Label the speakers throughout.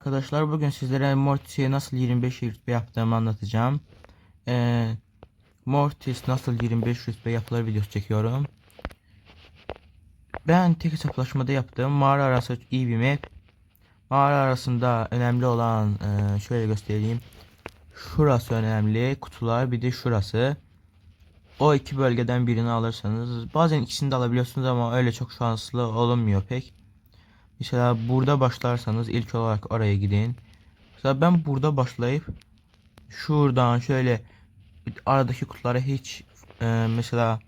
Speaker 1: Arkadaşlar bugün sizlere Mortis'e nasıl 25 rütbe yaptığımı anlatacağım. Ee, Mortis nasıl 25 rütbe yapılır videosu çekiyorum. Ben tek hesaplaşmada yaptığım mağara arası iyi bir map. Mağara arasında önemli olan e, şöyle göstereyim. Şurası önemli kutular bir de şurası. O iki bölgeden birini alırsanız bazen ikisini de alabiliyorsunuz ama öyle çok şanslı olunmuyor pek. Mesela burada başlarsanız ilk olarak oraya gidin. Mesela ben burada başlayıp şuradan şöyle aradaki kutulara hiç e, mesela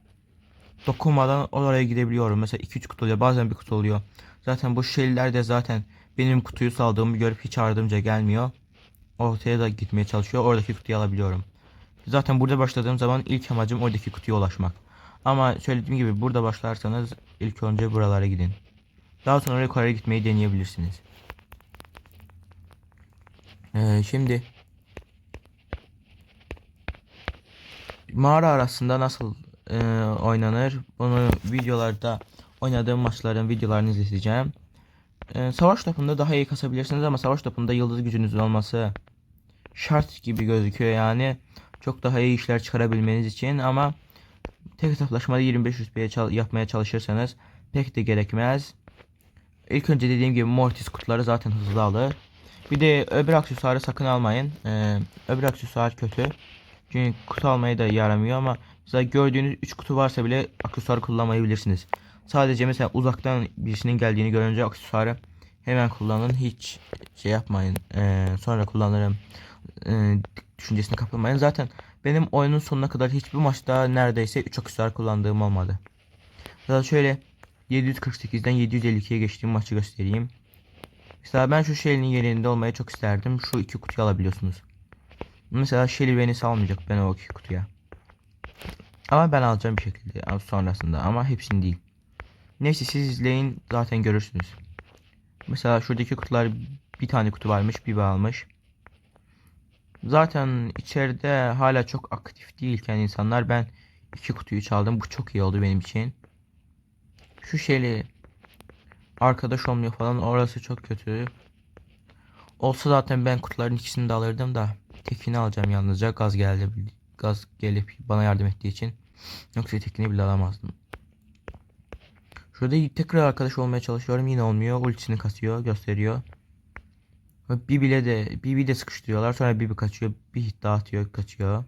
Speaker 1: dokunmadan oraya gidebiliyorum. Mesela 2-3 kutu oluyor. Bazen bir kutu oluyor. Zaten bu şeyler de zaten benim kutuyu saldığımı görüp hiç ardımca gelmiyor. Ortaya da gitmeye çalışıyor. Oradaki kutuyu alabiliyorum. Zaten burada başladığım zaman ilk amacım oradaki kutuya ulaşmak. Ama söylediğim gibi burada başlarsanız ilk önce buralara gidin. Daha sonra yukarıya gitmeyi deneyebilirsiniz. Ee, şimdi mağara arasında nasıl e, oynanır? Bunu videolarda oynadığım maçların videolarını izleteceğim. Ee, savaş topunda daha iyi kasabilirsiniz ama savaş topunda yıldız gücünüzün olması şart gibi gözüküyor yani. Çok daha iyi işler çıkarabilmeniz için ama tek hesaplaşmada 25 rütbeye çal- yapmaya çalışırsanız pek de gerekmez. İlk önce dediğim gibi Mortis kutuları zaten hızlı alır. Bir de öbür aksesuarı sakın almayın. Ee, öbür aksesuar kötü. Çünkü kutu almaya da yaramıyor ama mesela gördüğünüz 3 kutu varsa bile aksesuarı kullanmayabilirsiniz. Sadece mesela uzaktan birisinin geldiğini görünce aksesuarı hemen kullanın. Hiç şey yapmayın. Ee, sonra kullanırım. Ee, düşüncesine kapılmayın. Zaten benim oyunun sonuna kadar hiçbir maçta neredeyse 3 aksesuar kullandığım olmadı. Zaten şöyle 748'den 752'ye geçtiğim maçı göstereyim. Mesela ben şu Shelly'nin yerinde olmayı çok isterdim. Şu iki kutuyu alabiliyorsunuz. Mesela Shelly beni salmayacak ben o iki kutuya. Ama ben alacağım bir şekilde sonrasında ama hepsini değil. Neyse siz izleyin zaten görürsünüz. Mesela şuradaki kutular bir tane kutu varmış bir almış. Zaten içeride hala çok aktif değilken insanlar ben iki kutuyu çaldım. Bu çok iyi oldu benim için. Şu şeyle arkadaş olmuyor falan orası çok kötü. Olsa zaten ben kutuların ikisini de alırdım da tekini alacağım yalnızca gaz geldi gaz gelip bana yardım ettiği için yoksa tekini bile alamazdım. Şurada tekrar arkadaş olmaya çalışıyorum yine olmuyor ultisini kasıyor gösteriyor. Bibi'yle de Bibi de sıkıştırıyorlar sonra Bibi kaçıyor bir hit daha atıyor kaçıyor.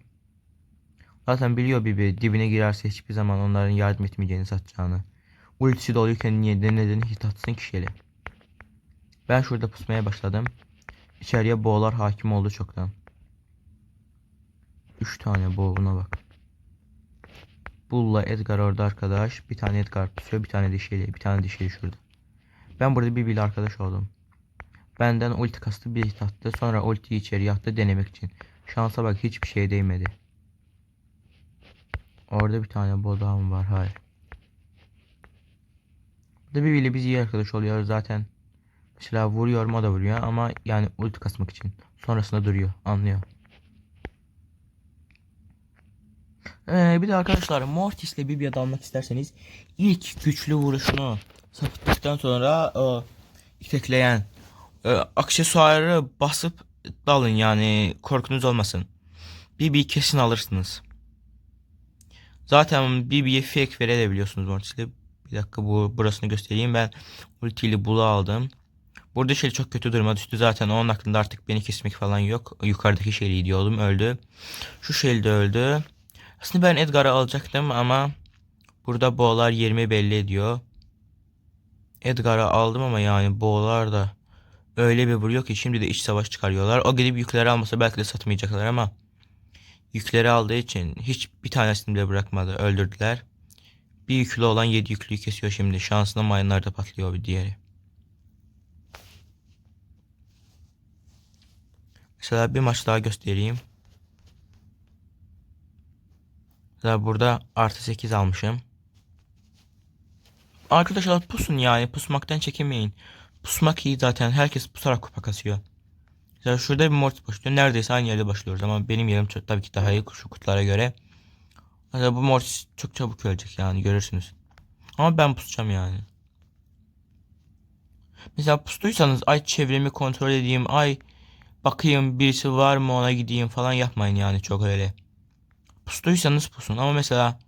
Speaker 1: Zaten biliyor Bibi dibine girerse hiçbir zaman onların yardım etmeyeceğini satacağını. Ultisi doluyken niye denedin hit atsın ki şeyle. Ben şurada pusmaya başladım. İçeriye boğalar hakim oldu çoktan. 3 tane boğuna bak. Bull'la Edgar orada arkadaş. Bir tane Edgar pusuyor bir tane dişiyle bir tane dişiyle şurada. Ben burada bir arkadaş oldum. Benden ulti kastı bir hit attı. Sonra ultiyi içeri attı denemek için. Şansa bak hiçbir şey değmedi. Orada bir tane bodağım var. Hayır. Burada birbiriyle biz iyi arkadaş oluyoruz zaten. Mesela vuruyorum o da vuruyor ama yani ulti kasmak için. Sonrasında duruyor. Anlıyor. Ee, bir de arkadaşlar Mortis'le Bibi'ye dalmak isterseniz ilk güçlü vuruşunu sapıttıktan sonra o itekleyen e, aksesuarı basıp dalın yani korkunuz olmasın. Bibi'yi kesin alırsınız. Zaten Bibi'ye fake verebiliyorsunuz Mortis'le. Bir dakika bu burasını göstereyim. Ben ultiyle bulu aldım. Burada şey çok kötü duruma düştü. Zaten onun aklında artık beni kesmek falan yok. Yukarıdaki şeyi diyordum öldü. Şu şey de öldü. Aslında ben Edgar'ı alacaktım ama burada boğalar yerimi belli ediyor. Edgar'ı aldım ama yani boğalar da öyle bir vuruyor ki şimdi de iç savaş çıkarıyorlar. O gidip yükleri almasa belki de satmayacaklar ama yükleri aldığı için hiç bir tanesini bile bırakmadı. Öldürdüler. Bir yüklü olan 7 yüklüyü kesiyor şimdi. Şansına mayınlarda patlıyor bir diğeri. Mesela bir maç daha göstereyim. Mesela burada artı 8 almışım. Arkadaşlar pusun yani. Pusmaktan çekinmeyin. Pusmak iyi zaten. Herkes pusarak kupa kasıyor. Mesela şurada bir mortis başlıyor. Neredeyse aynı yerde başlıyoruz ama benim yerim çok tabii ki daha iyi şu kutulara göre. Mesela bu mortis çok çabuk ölecek yani görürsünüz. Ama ben pusacağım yani. Mesela pustuysanız ay çevremi kontrol edeyim, ay bakayım birisi var mı ona gideyim falan yapmayın yani çok öyle. Pustuysanız pusun ama mesela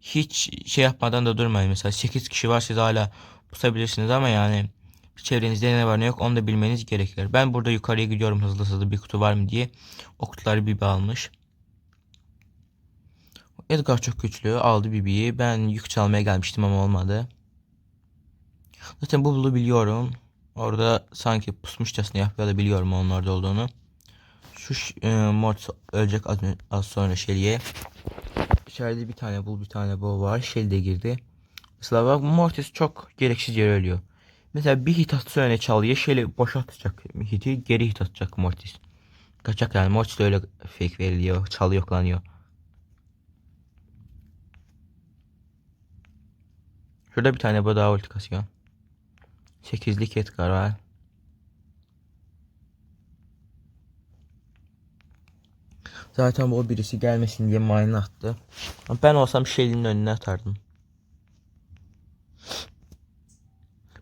Speaker 1: hiç şey yapmadan da durmayın. Mesela 8 kişi var siz hala pusabilirsiniz ama yani çevrenizde ne var ne yok onu da bilmeniz gerekir. Ben burada yukarıya gidiyorum hızlı hızlı bir kutu var mı diye. O kutuları Bibi almış. Edgar çok güçlü aldı Bibi'yi. Ben yük çalmaya gelmiştim ama olmadı. Zaten bu bulu biliyorum. Orada sanki pusmuşçasına yapıyor da biliyorum onun orada olduğunu. Şu e, Mort ölecek az, az sonra Shelly'e. İçeride bir tane bul bir tane bu var. Shelly de girdi. Mesela bak Mortis çok gereksiz yere ölüyor. Mesela bir hit atsa öne çalıyor. Shelly boşa atacak hiti geri hit atacak Mortis. Kaçak yani Mortis de öyle fake veriliyor. Çalı yoklanıyor. Şurada bir tane bu daha ulti kasıyor. 8'lik Edgar var. Zaten o birisi gelmesin diye mine attı. Ben olsam Shelly'nin önüne atardım.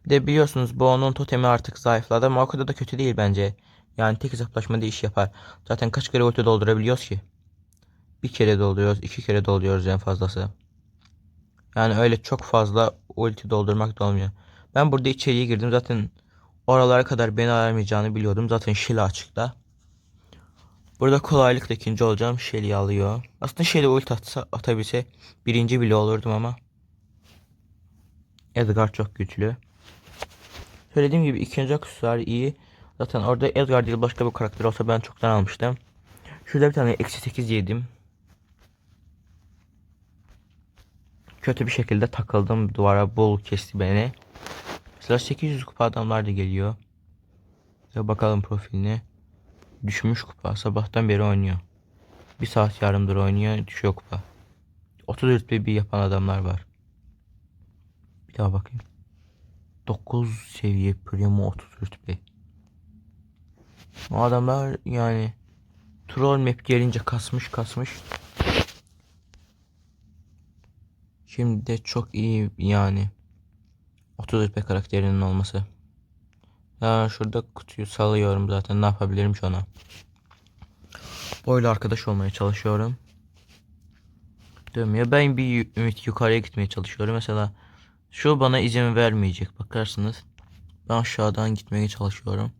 Speaker 1: Bir de biliyorsunuz bu onun totemi artık zayıfladı ama o kadar da kötü değil bence. Yani tek hesaplaşmada iş yapar. Zaten kaç kere ulti doldurabiliyoruz ki? Bir kere dolduruyoruz, iki kere dolduruyoruz en fazlası. Yani öyle çok fazla ulti doldurmak da olmuyor. Ben burada içeriye girdim zaten oralara kadar beni aramayacağını biliyordum. Zaten Shelly açıkta. Burada kolaylıkla ikinci olacağım. Shelly alıyor. Aslında Shelly ulti atsa, atabilse birinci bile olurdum ama. Edgar çok güçlü. Söylediğim gibi ikinci aksesuar iyi. Zaten orada Edgar değil başka bir karakter olsa ben çoktan almıştım. Şurada bir tane eksi 8 yedim. Kötü bir şekilde takıldım duvara bul kesti beni. Mesela 800 kupa adamlar da geliyor. Ya bakalım profiline. Düşmüş kupa. Sabahtan beri oynuyor. Bir saat yarımdır oynuyor. Düşüyor kupa. 30 rütbe bir yapan adamlar var. Bir daha bakayım. 9 seviye primo 30 rütbe. O adamlar yani troll map gelince kasmış kasmış. Şimdi de çok iyi yani 30 rütbe karakterinin olması. Ya şurada kutuyu salıyorum zaten ne yapabilirim ki ona. Boyla arkadaş olmaya çalışıyorum. Dönmüyor. Ben bir ümit yukarıya gitmeye çalışıyorum. Mesela şu bana izin vermeyecek. Bakarsınız. Ben aşağıdan gitmeye çalışıyorum.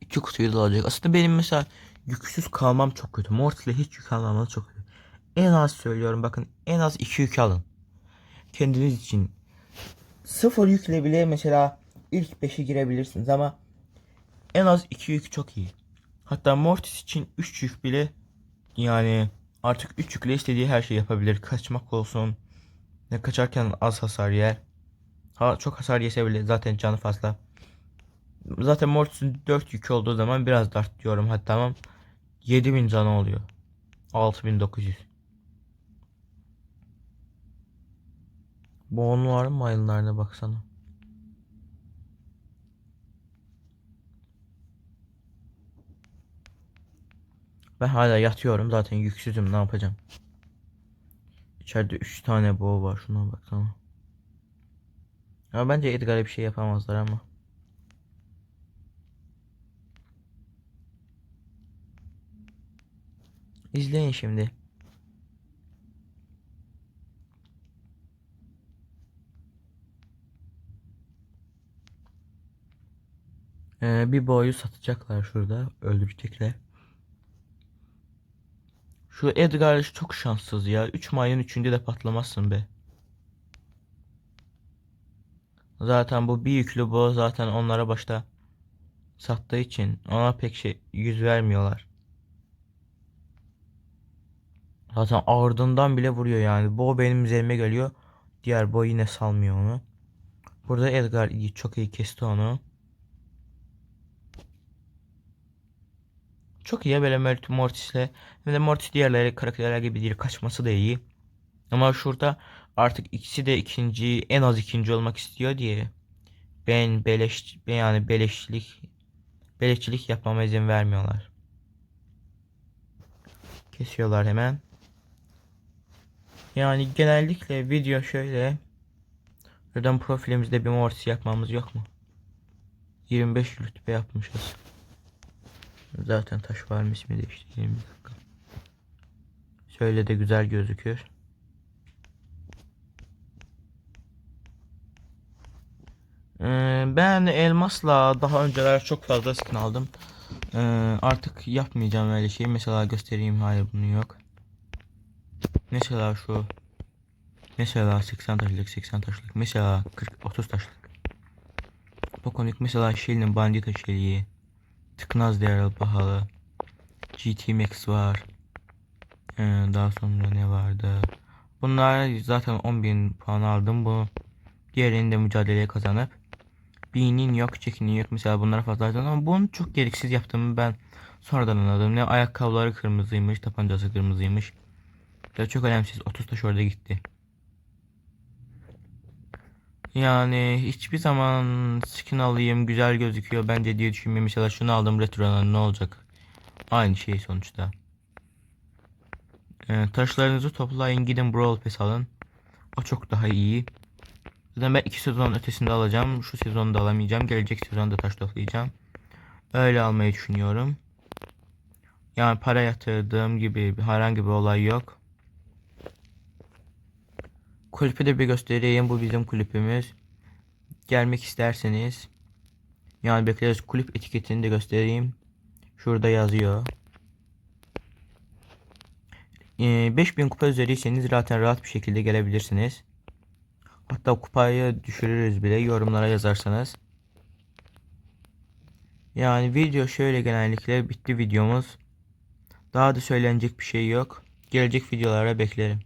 Speaker 1: İki kutuyu da alacak. Aslında benim mesela yüksüz kalmam çok kötü. Mortis ile hiç yük almam çok kötü. En az söylüyorum bakın en az iki yük alın. Kendiniz için. Sıfır yükle bile mesela ilk 5'e girebilirsiniz ama en az 2 yük çok iyi. Hatta Mortis için 3 yük bile yani artık 3 yükle istediği her şeyi yapabilir. Kaçmak olsun. Ne kaçarken az hasar yer. Ha çok hasar yese bile zaten canı fazla. Zaten Mortis'in 4 yükü olduğu zaman biraz dart diyorum. Hatta tamam 7000 canı oluyor. 6900. Bu onların mayınlarına baksana. Ben hala yatıyorum zaten yüksüzüm ne yapacağım. İçeride 3 tane boğ var şuna baksana. Ama bence Edgar'a bir şey yapamazlar ama. İzleyin şimdi. Ee, bir boyu satacaklar şurada. Öldürecekler. Şu Edgar çok şanssız ya. 3 mayın 3'ünde de patlamazsın be. Zaten bu bir yüklü bu zaten onlara başta sattığı için ona pek şey yüz vermiyorlar. Zaten ardından bile vuruyor yani. Bu benim üzerime geliyor. Diğer boy yine salmıyor onu. Burada Edgar iyi, çok iyi kesti onu. Çok iyi böyle Mort- Mortis'le hem de Mortis diğerleri karakterler gibi değil kaçması da iyi. Ama şurada artık ikisi de ikinci en az ikinci olmak istiyor diye ben beleş ben yani beleşlik beleşçilik yapmama izin vermiyorlar. Kesiyorlar hemen. Yani genellikle video şöyle. Buradan profilimizde bir mortis yapmamız yok mu? 25 rütbe yapmışız. Zaten taş var mı ismi değiştireyim bir dakika. Şöyle de güzel gözüküyor. Ee, ben elmasla daha önceler çok fazla skin aldım. Ee, artık yapmayacağım öyle şey. Mesela göstereyim. Hayır bunu yok. Mesela şu. Mesela 80 taşlık 80 taşlık. Mesela 40 30 taşlık. Pokonik mesela Shell'in bandita şeyi. Tıknaz değerli pahalı. GT Max var. Ee, daha sonra ne vardı? Bunlar zaten 10.000 puan aldım. Bu diğerini de mücadeleye kazanıp B'nin yok, Jack'inin yok. Mesela bunlara fazla ama bunu çok gereksiz yaptığımı ben sonradan anladım. Ne ayakkabıları kırmızıymış, tabancası kırmızıymış. Ya çok önemsiz. 30 taş orada gitti. Yani hiçbir zaman skin alayım güzel gözüküyor bence diye düşünmüyorum. Mesela şunu aldım retro'dan ne olacak? Aynı şey sonuçta. Ee, taşlarınızı toplayın gidin Brawl Pass alın. O çok daha iyi. Zaten ben iki sezon ötesinde alacağım. Şu sezonda alamayacağım. Gelecek sezonda taş toplayacağım. Öyle almayı düşünüyorum. Yani para yatırdığım gibi herhangi bir olay yok. Kulüpü de bir göstereyim. Bu bizim kulüpümüz. Gelmek isterseniz. Yani bekleriz kulüp etiketini de göstereyim. Şurada yazıyor. Ee, 5000 kupa üzeriyseniz zaten rahat bir şekilde gelebilirsiniz. Hatta kupayı düşürürüz bile yorumlara yazarsanız. Yani video şöyle genellikle bitti videomuz. Daha da söylenecek bir şey yok. Gelecek videolara beklerim.